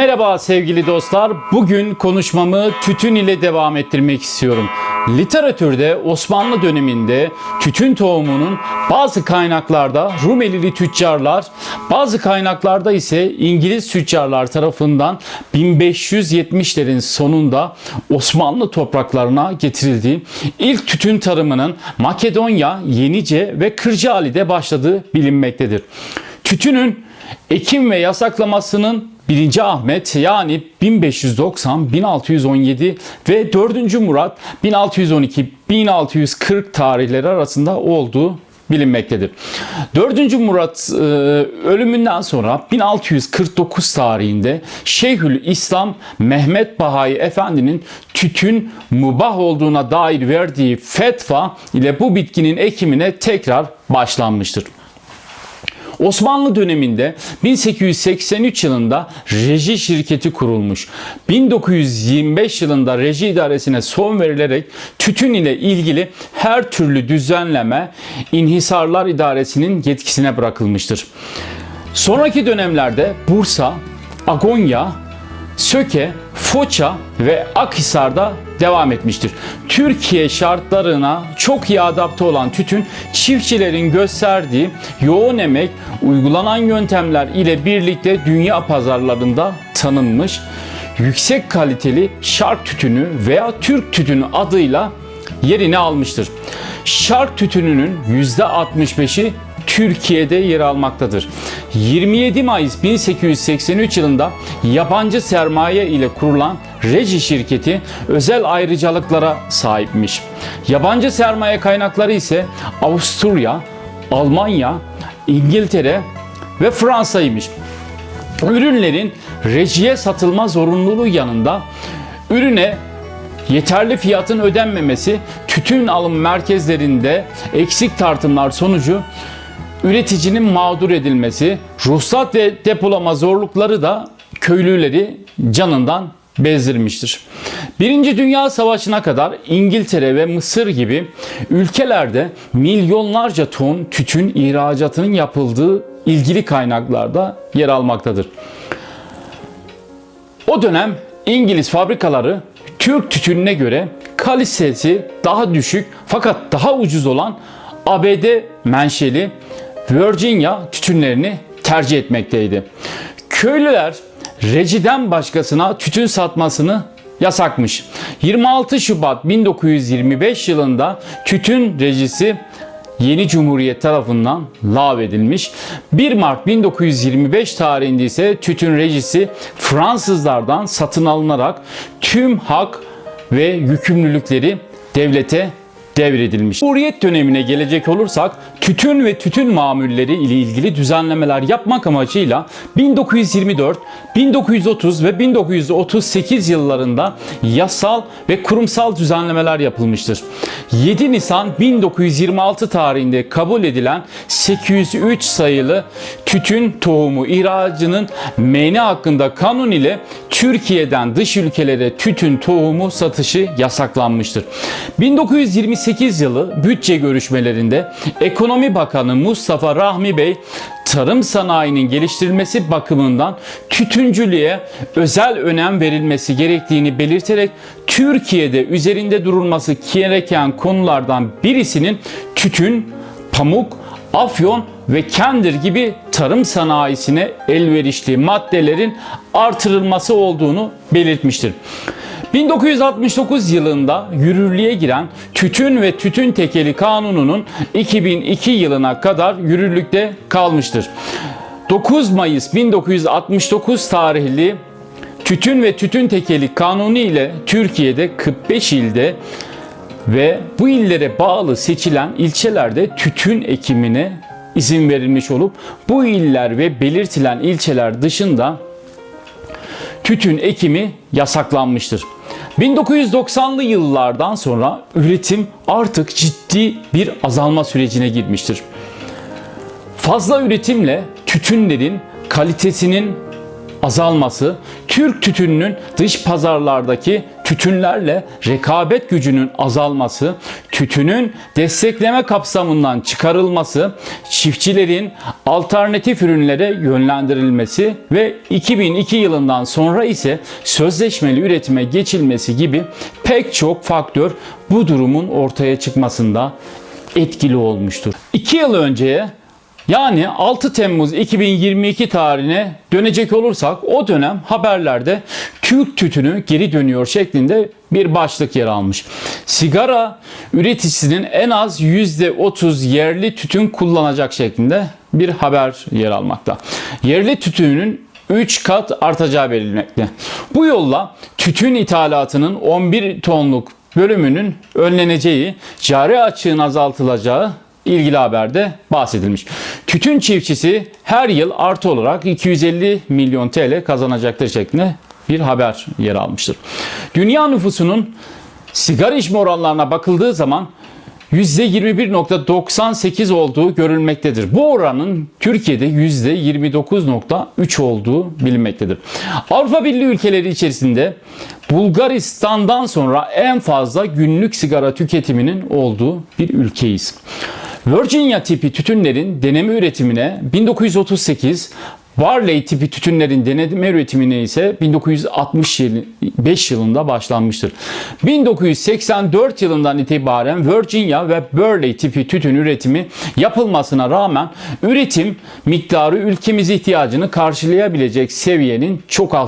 Merhaba sevgili dostlar. Bugün konuşmamı tütün ile devam ettirmek istiyorum. Literatürde Osmanlı döneminde tütün tohumunun bazı kaynaklarda Rumelili tüccarlar, bazı kaynaklarda ise İngiliz tüccarlar tarafından 1570'lerin sonunda Osmanlı topraklarına getirildiği ilk tütün tarımının Makedonya, Yenice ve Kırcaali'de başladığı bilinmektedir. Tütünün ekim ve yasaklamasının 1. Ahmet yani 1590-1617 ve 4. Murat 1612-1640 tarihleri arasında olduğu bilinmektedir. 4. Murat e, ölümünden sonra 1649 tarihinde Şeyhül İslam Mehmet Bahai Efendi'nin tütün mubah olduğuna dair verdiği fetva ile bu bitkinin ekimine tekrar başlanmıştır. Osmanlı döneminde 1883 yılında reji şirketi kurulmuş. 1925 yılında reji idaresine son verilerek tütün ile ilgili her türlü düzenleme İnhisarlar İdaresi'nin yetkisine bırakılmıştır. Sonraki dönemlerde Bursa, Agonya, Söke, Foça ve Akhisar'da devam etmiştir. Türkiye şartlarına çok iyi adapte olan tütün çiftçilerin gösterdiği yoğun emek, uygulanan yöntemler ile birlikte dünya pazarlarında tanınmış yüksek kaliteli şark tütünü veya Türk tütünü adıyla yerini almıştır. Şark tütününün %65'i Türkiye'de yer almaktadır. 27 Mayıs 1883 yılında yabancı sermaye ile kurulan Reji şirketi özel ayrıcalıklara sahipmiş. Yabancı sermaye kaynakları ise Avusturya, Almanya, İngiltere ve Fransa'ymış. Ürünlerin rejiye satılma zorunluluğu yanında ürüne yeterli fiyatın ödenmemesi tütün alım merkezlerinde eksik tartımlar sonucu üreticinin mağdur edilmesi, ruhsat ve depolama zorlukları da köylüleri canından bezdirmiştir. Birinci Dünya Savaşı'na kadar İngiltere ve Mısır gibi ülkelerde milyonlarca ton tütün ihracatının yapıldığı ilgili kaynaklarda yer almaktadır. O dönem İngiliz fabrikaları Türk tütününe göre kalitesi daha düşük fakat daha ucuz olan ABD menşeli Virginia tütünlerini tercih etmekteydi. Köylüler rejiden başkasına tütün satmasını yasakmış. 26 Şubat 1925 yılında tütün rejisi Yeni Cumhuriyet tarafından lağvedilmiş. 1 Mart 1925 tarihinde ise tütün rejisi Fransızlardan satın alınarak tüm hak ve yükümlülükleri devlete devredilmiş. Cumhuriyet dönemine gelecek olursak tütün ve tütün mamulleri ile ilgili düzenlemeler yapmak amacıyla 1924, 1930 ve 1938 yıllarında yasal ve kurumsal düzenlemeler yapılmıştır. 7 Nisan 1926 tarihinde kabul edilen 803 sayılı tütün tohumu ihracının meni hakkında kanun ile Türkiye'den dış ülkelere tütün tohumu satışı yasaklanmıştır. 1928 yılı bütçe görüşmelerinde Ekonomi Bakanı Mustafa Rahmi Bey tarım sanayinin geliştirilmesi bakımından tütüncülüğe özel önem verilmesi gerektiğini belirterek Türkiye'de üzerinde durulması gereken konulardan birisinin tütün, pamuk, afyon ve kendir gibi tarım sanayisine elverişli maddelerin artırılması olduğunu belirtmiştir. 1969 yılında yürürlüğe giren Tütün ve Tütün Tekeli Kanunu'nun 2002 yılına kadar yürürlükte kalmıştır. 9 Mayıs 1969 tarihli Tütün ve Tütün Tekeli Kanunu ile Türkiye'de 45 ilde ve bu illere bağlı seçilen ilçelerde tütün ekimine izin verilmiş olup bu iller ve belirtilen ilçeler dışında tütün ekimi yasaklanmıştır. 1990'lı yıllardan sonra üretim artık ciddi bir azalma sürecine girmiştir. Fazla üretimle tütünlerin kalitesinin azalması, Türk tütününün dış pazarlardaki tütünlerle rekabet gücünün azalması, tütünün destekleme kapsamından çıkarılması, çiftçilerin alternatif ürünlere yönlendirilmesi ve 2002 yılından sonra ise sözleşmeli üretime geçilmesi gibi pek çok faktör bu durumun ortaya çıkmasında etkili olmuştur. 2 yıl önceye yani 6 Temmuz 2022 tarihine dönecek olursak o dönem haberlerde Türk tütünü geri dönüyor şeklinde bir başlık yer almış. Sigara üreticisinin en az %30 yerli tütün kullanacak şeklinde bir haber yer almakta. Yerli tütünün 3 kat artacağı belirtilmekte. Bu yolla tütün ithalatının 11 tonluk bölümünün önleneceği, cari açığın azaltılacağı ilgili haberde bahsedilmiş. Tütün çiftçisi her yıl artı olarak 250 milyon TL kazanacaktır şeklinde bir haber yer almıştır. Dünya nüfusunun sigara içme oranlarına bakıldığı zaman %21.98 olduğu görülmektedir. Bu oranın Türkiye'de %29.3 olduğu bilinmektedir. Avrupa Birliği ülkeleri içerisinde Bulgaristan'dan sonra en fazla günlük sigara tüketiminin olduğu bir ülkeyiz. Virginia tipi tütünlerin deneme üretimine 1938, Barley tipi tütünlerin deneme üretimine ise 1965 yılında başlanmıştır. 1984 yılından itibaren Virginia ve Burley tipi tütün üretimi yapılmasına rağmen üretim miktarı ülkemiz ihtiyacını karşılayabilecek seviyenin çok altında.